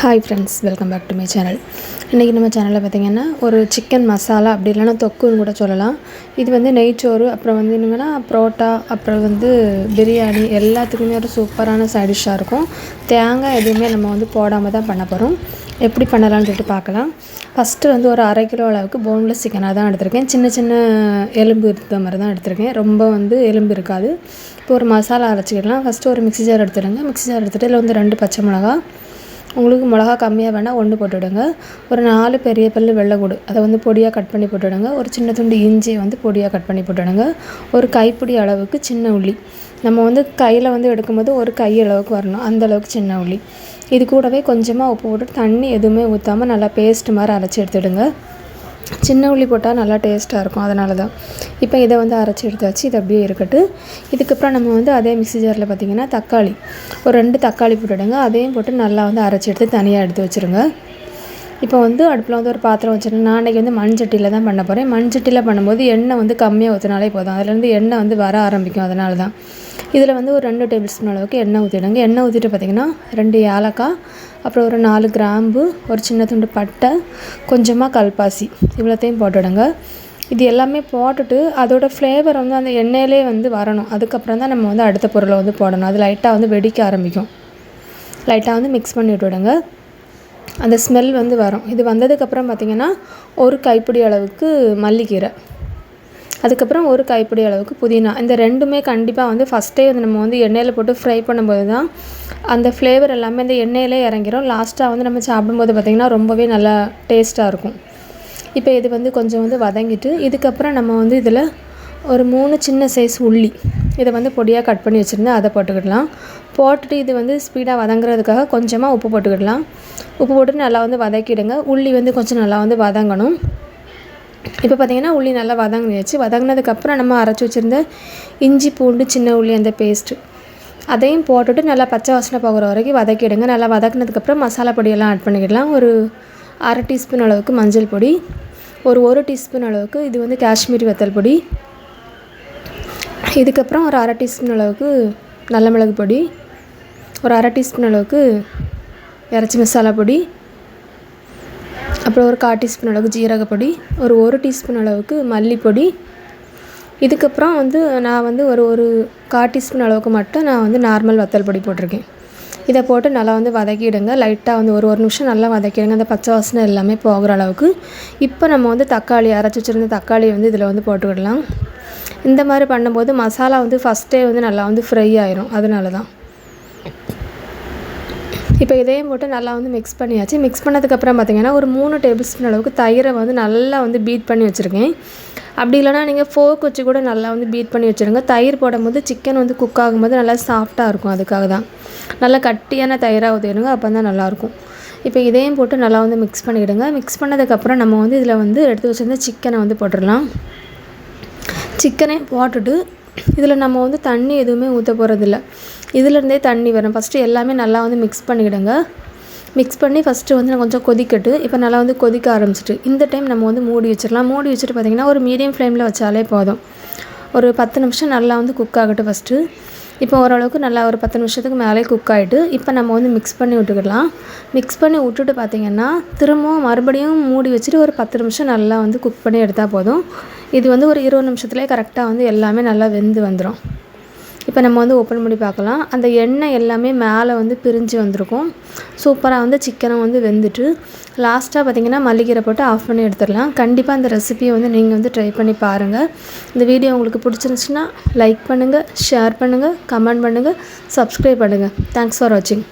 Hi friends welcome back to my channel இன்றைக்கி நம்ம சேனலில் பார்த்திங்கன்னா ஒரு சிக்கன் மசாலா அப்படி இல்லைன்னா தொக்குன்னு கூட சொல்லலாம். இது வந்து நெய்ச்சோறு அப்புறம் வந்து என்னங்கன்னா புரோட்டா அப்புறம் வந்து பிரியாணி எல்லாத்துக்குமே ஒரு சூப்பரான சைடிஷ்ஷாக இருக்கும். தேங்காய் எதுவுமே நம்ம வந்து போடாமல் தான் பண்ண போகிறோம் எப்படி பண்ணலாம்னு சொல்லிட்டு பார்க்கலாம் ஃபஸ்ட்டு வந்து ஒரு அரை கிலோ அளவுக்கு போன்லெஸ் சிக்கனாக தான் எடுத்திருக்கேன். சின்ன சின்ன எலும்பு இருக்கிற மாதிரி தான் எடுத்திருக்கேன். ரொம்ப வந்து எலும்பு இருக்காது. இப்போ ஒரு மசாலா அரைச்சிக்கிடலாம் ஃபஸ்ட்டு ஒரு மிக்சி ஜார் எடுத்துடுங்க. மிக்ஸி ஜார் எடுத்துகிட்டு இதில் வந்து ரெண்டு பச்சை மிளகா உங்களுக்கு மிளகா கம்மியாக வேணால் ஒன்று போட்டுவிடுங்க. ஒரு நாலு பெரிய பல்லு வெள்ளைக்கூடு அதை வந்து பொடியாக கட் பண்ணி போட்டுவிடுங்க. ஒரு சின்ன துண்டு இஞ்சியை வந்து பொடியாக கட் பண்ணி போட்டுவிடுங்க. ஒரு கைப்பிடி அளவுக்கு சின்ன உள்ளி. நம்ம வந்து கையில் வந்து எடுக்கும்போது ஒரு கை அளவுக்கு வரணும். அந்த அளவுக்கு சின்ன உள்ளி. இது கூடவே கொஞ்சமாக உப்பு போட்டு தண்ணி எதுவுமே ஊற்றாமல் நல்லா பேஸ்ட் மாதிரி அரைச்சி எடுத்துடுங்க சின்ன உள்ளி போட்டால் நல்லா டேஸ்ட்டாக இருக்கும் அதனால தான் இப்போ இதை வந்து அரைச்சி எடுத்தாச்சு இது அப்படியே இருக்கட்டும். இதுக்கப்புறம் நம்ம வந்து அதே மிக்சி ஜாரில் பார்த்திங்கன்னா தக்காளி. ஒரு ரெண்டு தக்காளி போட்டுடுங்க. அதையும் போட்டு நல்லா வந்து அரைச்சி எடுத்து தனியாக எடுத்து வச்சுருங்க. இப்போ வந்து அடுப்பில் வந்து ஒரு பாத்திரம் வச்சுருந்தேன் நான் அன்றைக்கி வந்து மண்சட்டியில் தான் பண்ண போகிறேன் மண்சட்டியில் பண்ணும்போது எண்ணெய் வந்து கம்மியாக ஊற்றினாலே போதும். அதுலேருந்து எண்ணெய் வந்து வர ஆரம்பிக்கும். அதனால தான். இதில் வந்து ஒரு ரெண்டு டேபிள் ஸ்பூன் அளவுக்கு எண்ணெய் ஊற்றிடுங்க எண்ணெய் ஊற்றிட்டு பார்த்திங்கன்னா ரெண்டு ஏலக்காய் அப்புறம் ஒரு நாலு கிராம்பு ஒரு சின்ன துண்டு பட்டை கொஞ்சமாக கல்பாசி. இவ்வளோத்தையும் போட்டுவிடுங்க இது எல்லாமே போட்டுட்டு அதோடய ஃப்ளேவர் வந்து அந்த எண்ணெயிலே வந்து வரணும். அதுக்கப்புறம் தான் நம்ம வந்து அடுத்த பொருளை வந்து போடணும். அது லைட்டாக வந்து வெடிக்க ஆரம்பிக்கும். லைட்டாக வந்து மிக்ஸ் பண்ணி விட்டுவிடுங்க. அந்த ஸ்மெல் வந்து வரும். இது வந்ததுக்கப்புறம் பார்த்திங்கன்னா ஒரு கைப்பிடி அளவுக்கு மல்லிக்கீரை அதுக்கப்புறம் ஒரு கைப்பிடி அளவுக்கு புதினா. இந்த ரெண்டுமே கண்டிப்பாக வந்து ஃபஸ்ட்டே வந்து நம்ம வந்து எண்ணெயில் போட்டு ஃப்ரை பண்ணும்போது தான் அந்த ஃப்ளேவர் எல்லாமே இந்த எண்ணெயிலே இறங்கிடும் லாஸ்ட்டாக வந்து நம்ம சாப்பிடும்போது பார்த்திங்கன்னா ரொம்பவே நல்லா டேஸ்ட்டாக இருக்கும். இப்போ இது வந்து கொஞ்சம் வந்து வதங்கிட்டு இதுக்கப்புறம் நம்ம வந்து இதில் ஒரு மூணு சின்ன சைஸ் உள்ளி. இதை வந்து பொடியாக கட் பண்ணி வச்சுருந்தேன் அதை போட்டுக்கிடலாம். போட்டுட்டு இது வந்து ஸ்பீடாக வதங்குறதுக்காக கொஞ்சமாக உப்பு போட்டுக்கிடலாம். உப்பு போட்டு நல்லா வந்து வதக்கிடுங்க. உள்ளி வந்து கொஞ்சம் நல்லா வந்து வதங்கணும். இப்போ பார்த்திங்கன்னா உள்ளி நல்லா வதங்கியாச்சு. வதங்கினதுக்கப்புறம் நம்ம அரைச்சி வச்சுருந்த இஞ்சி பூண்டு சின்ன உள்ளி அந்த பேஸ்ட்டு அதையும் போட்டுட்டு நல்லா பச்சை வாசனை போகிற வரைக்கும் வதக்கிடுங்க. நல்லா வதக்கினதுக்கப்புறம் மசாலா பொடியெல்லாம் ஆட் பண்ணிக்கிடலாம். ஒரு அரை டீஸ்பூன் அளவுக்கு மஞ்சள் பொடி ஒரு ஒரு டீஸ்பூன் அளவுக்கு இது வந்து காஷ்மீரி வத்தல் பொடி இதுக்கப்புறம் ஒரு அரை டீஸ்பூன் அளவுக்கு நல்ல மிளகு பொடி ஒரு அரை டீஸ்பூன் அளவுக்கு இறச்சி மசாலா பொடி அப்புறம் ஒரு கால் டீஸ்பூன் அளவுக்கு ஜீரகப்பொடி ஒரு ஒரு டீஸ்பூன் அளவுக்கு மல்லிப்பொடி. இதுக்கப்புறம் வந்து நான் வந்து ஒரு ஒரு கால் டீஸ்பூன் அளவுக்கு மட்டும் நான் வந்து நார்மல் வத்தல் பொடி போட்டிருக்கேன். இதை போட்டு நல்லா வந்து வதக்கிடுங்க. லைட்டாக வந்து ஒரு ஒரு நிமிஷம் நல்லா வதக்கிடுங்க. அந்த பச்சை வாசனை எல்லாமே போகிற அளவுக்கு. இப்போ நம்ம வந்து தக்காளி அரைச்சி வச்சுருந்த தக்காளி வந்து இதில் வந்து போட்டுக்கிடலாம் இந்த மாதிரி பண்ணும்போது மசாலா வந்து ஃபஸ்ட்டே வந்து நல்லா வந்து ஃப்ரை ஆயிரும். அதனால தான் இப்போ இதையும் போட்டு நல்லா வந்து மிக்ஸ் பண்ணியாச்சு. மிக்ஸ் பண்ணதுக்கப்புறம் பார்த்திங்கன்னா ஒரு மூணு டேபிள் ஸ்பூன் அளவுக்கு தயிரை வந்து நல்லா வந்து பீட் பண்ணி வச்சுருக்கேன். அப்படி இல்லைனா நீங்கள் ஃபோக் வச்சு கூட நல்லா வந்து பீட் பண்ணி வச்சுருங்க. தயிர் போடும்போது சிக்கன் வந்து குக் ஆகும்போது நல்லா சாஃப்டாக இருக்கும். அதுக்காக தான் நல்லா கட்டியான தயிராக ஊற்றிடுங்க அப்போ தான் நல்லாயிருக்கும். இப்போ இதையும் போட்டு நல்லா வந்து மிக்ஸ் பண்ணிவிடுங்க மிக்ஸ் பண்ணதுக்கப்புறம் நம்ம வந்து இதில் வந்து எடுத்து வச்சுருந்த சிக்கனை வந்து போட்டுடலாம். சிக்கனையும் போட்டுட்டு இதில் நம்ம வந்து தண்ணி எதுவுமே ஊற்ற போகிறதில்ல இதுலேருந்தே தண்ணி வரும். ஃபஸ்ட்டு எல்லாமே நல்லா வந்து மிக்ஸ் பண்ணிவிடுங்க மிக்ஸ் பண்ணி ஃபஸ்ட்டு வந்து நான் கொஞ்சம் கொதிக்கட்டு. இப்போ நல்லா வந்து கொதிக்க ஆரம்பிச்சிட்டு இந்த டைம் நம்ம வந்து மூடி வச்சிடலாம். மூடி வச்சுட்டு பார்த்திங்கன்னா ஒரு மீடியம் ஃப்ளேமில் வச்சாலே போதும். ஒரு பத்து நிமிஷம் நல்லா வந்து குக் ஆகட்டும் ஃபஸ்ட்டு இப்போ ஓரளவுக்கு நல்லா ஒரு பத்து நிமிஷத்துக்கு மேலே குக் ஆகிட்டு இப்போ நம்ம வந்து மிக்ஸ் பண்ணி விட்டுக்கிடலாம் மிக்ஸ் பண்ணி விட்டுட்டு பார்த்திங்கன்னா திரும்பவும் மறுபடியும் மூடி வச்சுட்டு ஒரு பத்து நிமிஷம் நல்லா வந்து குக் பண்ணி எடுத்தால் போதும். இது வந்து ஒரு இருபது நிமிஷத்துலேயே கரெக்டாக வந்து எல்லாமே நல்லா வெந்து வந்துடும் இப்போ நம்ம வந்து ஓப்பன் பண்ணி பார்க்கலாம். அந்த எண்ணெய் எல்லாமே மேலே வந்து பிரிஞ்சு வந்திருக்கும். சூப்பராக வந்து சிக்கனை வந்து வெந்துட்டு லாஸ்ட்டாக பார்த்திங்கன்னா மல்லிகீரை போட்டு ஆஃப் பண்ணி எடுத்துடலாம். கண்டிப்பாக அந்த ரெசிபியை வந்து நீங்கள் வந்து ட்ரை பண்ணி பாருங்கள் இந்த வீடியோ உங்களுக்கு பிடிச்சிருந்துச்சுன்னா லைக் பண்ணுங்கள் ஷேர் பண்ணுங்கள் கமெண்ட் பண்ணுங்கள் சப்ஸ்கிரைப் பண்ணுங்கள் தேங்க்ஸ் ஃபார் வாட்சிங்